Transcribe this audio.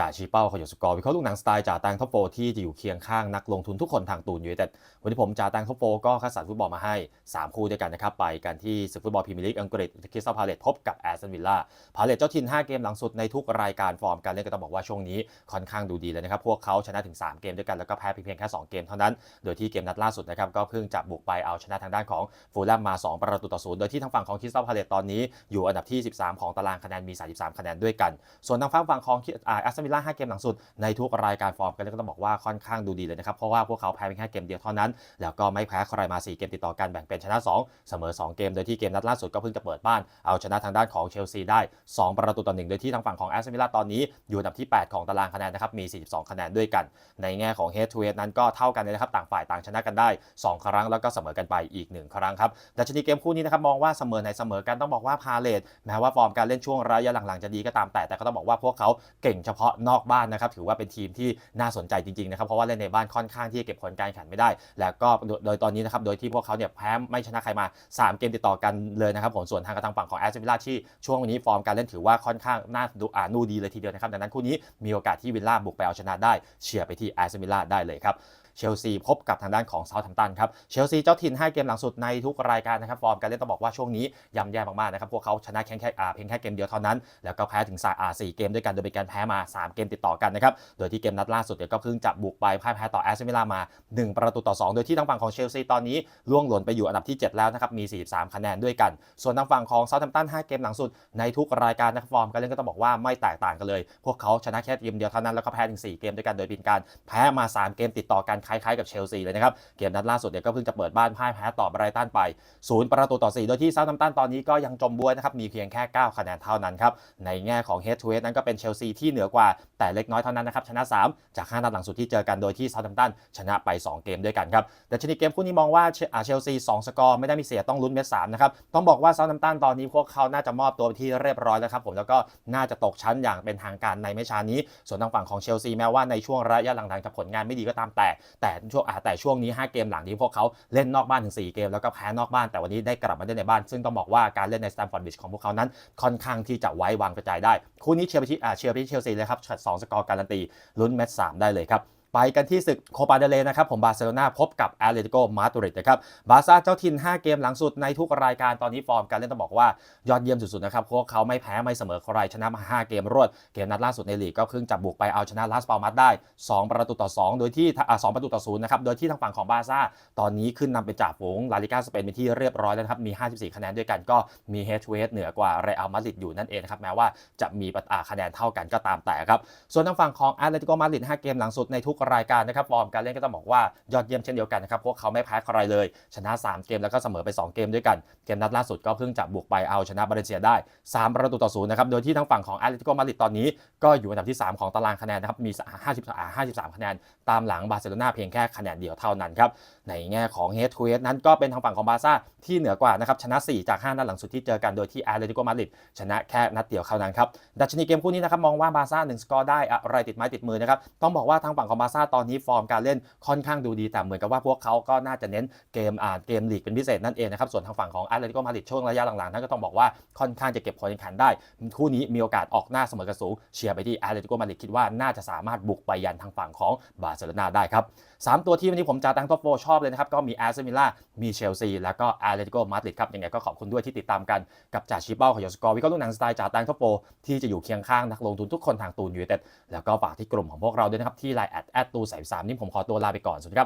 จ่าชีเป้าขยสกอร์วิเคราะห์ลูกหนังสไตล์จ่าแตงท็อปโฟที่จะอยู่เคียงข้างนักลงทุนทุกคนทางตูนอยูไนเต็ดวันนี้ผมจ่าแตงท็อปโฟก็คัดสรรฟุตบอลมาให้ 3 คู่ด้วยกันนะครับ ไปกันที่ศึกฟุตบอลพรีเมียร์ลีกอังกฤษคริสตัลพาเลตพบกับแอสตันวิลล่าพาเลตเจ้าถิ่น 5 เกมหลังสุดในทุกรายการฟอร์มการเล่นก็ต้องบอกว่าช่วงนี้ค่อนข้างดูดีเลยนะครับพวกเขาชนะถึง 3 เกมด้วยกันแล้วก็แพ้เพียงแค่ 2 เกมเท่านั้น โดยที่เกมนัดล่าสุดนะครับก็เพิ่งจะบุกไปเอาชนะทางด้านของฟูลแลมมา 2 ประตูต่อศูนย์โดยที่ทางฝั่งของคริสตัลพาเลตตอนนี้อยู่อันดับที่ 13 ของตารางคะแนนมี 33 คะแนนด้วยกัน ส่วนทางฝั่งฝั่งของแอสตันวิลล่า5เกมหลังสุดในทุกรายการฟอร์มกันเลยก็ต้องบอกว่าค่อนข้างดูดีเลยนะครับเพราะว่าพวกเขาแพ้เพียงแค่เกมเดียวเท่านั้น แล้วก็ไม่แพ้ใครมา 4 เกมติดต่อกันแบ่งเป็นชนะ 2 เสมอ 2 เกมโดยที่เกมนัดล่าสุดก็เพิ่งจะเปิดบ้านเอาชนะทางด้านของเชลซีได้ 2 ประตูต่อหนึ่งโดยที่ทางฝั่งของแอสตันวิลล่าตอนนี้อยู่อันดับที่ 8 ของตารางคะแนนนะครับมี 42 คะแนนด้วยกัน ในแง่ของ head to head นั้นก็เท่ากันเลยนะครับต่างฝ่ายต่างชนะกันได้ 2 ครั้งแล้วก็เสมอกันไปอีก 1 ครั้งครับดัชนีเกมคู่นี้นะครับมองว่าเสมอในเสมอกันต้องบอกว่าพาเลตแม้ว่าฟอร์มการเล่นช่วงระยะหลังๆจะดีก็ตามแต่แต่ก็ต้องบอกว่าพวกเขาเก่งเฉพาะนอกบ้านนะครับถือว่าเป็นทีมที่น่าสนใจจริงๆนะครับเพราะว่าเล่นในบ้านค่อนข้างที่จะเก็บผลการแข่งขันไม่ได้ แล้วก็โดยตอนนี้นะครับโดยที่พวกเขาเนี่ยแพ้ไม่ชนะใครมา 3 เกมติดต่อกันเลยนะครับผมส่วนทางกระทางฝั่งของแอสตันวิลล่าที่ช่วงนี้ฟอร์มการเล่นถือว่าค่อนข้างน่าดูอ่านูดีเลยทีเดียวนะครับดังนั้นคู่นี้มีโอกาสที่วิลล่าบุกไปเอาชนะได้เชียร์ไปที่แอสตันวิลล่าได้เลยครับเชลซีพบกับทางด้านของเซาท์แฮมป์ตันครับ เชลซีเจ้าถิ่น 5 เกมหลังสุดในทุกรายการนะครับ ฟอร์มการเล่นต้องบอกว่าช่วงนี้ย่ำแย่มากๆนะครับ พวกเขาชนะแค่แค่เพียงแค่เกมเดียวเท่านั้น แล้วก็แพ้ถึงสาอ่าสี่เกมด้วยกัน โดยเป็นการแพ้มา 3 เกมติดต่อกันนะครับ โดยที่เกมนัดล่าสุดเนี่ยก็เพิ่งจะบุกไปพ่ายแพ้ต่อแอสตันวิลล่ามา 1 ประตูต่อ 2 โดยที่ทางฝั่งของเชลซีตอนนี้ล่วงหล่นไปอยู่อันดับที่ 7 แล้วนะครับ มี 43 คะแนนด้วยกัน ส่วนทางฝั่งของเซาท์แฮมป์ตัน 5 เกมหลังสุดในทุกรายการนะครับฟอร์มการเล่นก็ต้องบอกว่าไม่แตกต่างกันเลย พวกเขาชนะแค่เกมเดียวเท่านั้นแล้วก็แพ้ถึง4เกมด้วยกันโดยเป็นการแพ้มา 3 เกมติดต่อกันคล้ายๆกับเชลซีเลยนะครับ เกมนัดล่าสุดเนี่ยก็เพิ่งจะเปิดบ้านพ่ายแพ้ต่อไบรตันไป0ประตูต่อ 4 โดยที่เซาท์แฮมป์ตันตอนนี้ก็ยังจมบวยนะครับมีเพียงแค่ 9 คะแนนเท่านั้นครับในแง่ของ head to head นั้นก็เป็นเชลซีที่เหนือกว่าแต่เล็กน้อยเท่านั้นนะครับชนะ 3 จาก 5 นัดหลังสุดที่เจอกันโดยที่เซาท์แฮมป์ตันชนะไป 2 เกมด้วยกันครับแต่ชนิดเกมคู่นี้มองว่าเชอเชลซี2สกอร์ไม่ได้มีเสียต้องลุ้นเม็ดสามนะครับต้องบอกว่าเซาท์แฮมป์ตันตอนนี้พวกเขาน่าจะมอบตัวเป็นที่เรียบร้อยแล้วครับผมแล้วก็น่าจะตกชั้นอย่างเป็นทางการในไม่ช้านี้ ส่วนทางฝั่งของเชลซีแม้ว่าในช่วงระยะหลังๆจะผลงานไม่ดีก็ตามแต่แต่ช่วงอ่าแต่ช่วงนี้ 5 เกมหลังที่พวกเขาเล่นนอกบ้านถึง 4 เกมแล้วก็แพ้นอกบ้านแต่วันนี้ได้กลับมาเล่นในบ้าน ซึ่งต้องบอกว่าการเล่นในสแตมฟอร์ดบิชของพวกเขานั้น ค่อนข้างที่จะไว้วางกระจายได้ คู่นี้เชียร์ไปที่อ่าเชียร์ไปที่เชลซีเลยครับสองสกอร์การันตีลุ้นแมตช์สามได้เลยครับ ไปกันที่ศึกโคปาเดเลนะครับผมบาร์เซโลนาพบกับแอตเลติโกมาดริดนะครับบาร์ซ่าเจ้าถิ่น 5 เกมหลังสุดในทุกรายการตอนนี้ฟอร์มการเล่นต้องบอกว่ายอดเยี่ยมสุดๆนะครับพวกเขาไม่แพ้ไม่เสมอใครชนะมา 5 เกมรวด เกมนัดล่าสุดในลีกก็เพิ่งจะบุกไปเอาชนะลาสปาลมัสได้ 2 ประตูต่อ 2 โดยที่สอ่า2ประตูต่อ0นย์นะครับโดยที่ทางฝั่งของบาร์ซ่าตอนนี้ขึ้นนำเป็นจ่าฝูงลาลิกาสเปนเป็นที่เรียบร้อยแล้วครับมี 54 คะแนนด้วยกันก็มีเฮดเฮดเหนือกว่าเรอัลมาดริดอยู่นั่นเองครับแม้ว่าจะมีอ่าคะแนนเท่ากันก็ตามแต่ครับส่วนทางฝั่งของแอตเลติโกมาดริด5เกมหลังสุดในทุกรายการนะครับฟอร์มการเล่นก็ต้องบอกว่ายอดเยี่ยมเช่นเดียวกันนะครับพวกเขาไม่แพ้ใครเลย ชนะ 3 เกมแล้วก็เสมอไป 2 เกมด้วยกัน เกมนัดล่าสุดก็เพิ่งจะบุกไปเอาชนะบาเลเซียได้ 3 ประตูต่อศูนย์นะครับโดยที่ทางฝั่งของแอตเลติโกมาดริดตอนนี้ก็อยู่อันดับที่ 3 ของตารางคะแนนนะครับมี50 53 คะแนน ตามหลังบาร์เซโลนาเพียงแค่คะแนนเดียวเท่านั้นครับในแง่ของเฮดทูเฮดนั้นก็เป็นทางฝั่งของบาร์ซ่าที่เหนือกว่านะครับชนะ 4 จาก 5 นัดหลังสุดที่เจอกันโดยที่แอตเลติโกมาดริดชนะแค่นัดเดียวเท่านั้นครับดัชนีเกมคู่นี้นะครับมองว่าบาร์ซ่า1สกอร์ได้อะไรติดไม้ติดมือนะครับต้องบอกว่าทางฝั่งของบาซ่าตอนนี้ฟอร์มการเล่นค่อนข้างดูดีแต่เหมือนกับว่าพวกเขาก็น่าจะเน้นเกมอ่าเกมลีกเป็นพิเศษนั่นเองนะครับส่วนทางฝั่งของแอตเลติโกมาดริดช่วงระยะหลังๆนั้นก็ต้องบอกว่าค่อนข้างจะเก็บผลแข่งขันได้คู่นี้มีโอกาสออกหน้าเสมอกันสูงเชียร์ไปที่แอตเลติโกมาดริดคิดว่าน่าจะสามารถบุกไปยันทางฝั่งของบาร์เซโลนาได้ครับสามตัวที่วันนี้ผมจะตั้งท็อปโฟชอบเลยนะครับก็มีแอสตันวิลล่ามีเชลซีแล้วก็แอตเลติโกมาดริดครับยังไงก็ขอบคุณด้วยที่ติดตามกันกับจ่าชิเป้าขยสกอร์วิเคราะห์ลูกหนังสไตล์จ่าตั้งท็อปโฟที่จะอยู่เคียงข้างนักลงทุนทุกคนทางตูนยูเต็ดแล้วก็ฝากที่กลุ่มของพวกเราด้วยนะครับที่ไลน์แอดแอดตูใส่สามนี่ผมขอตัวลาไปก่อนสวัสดีครับ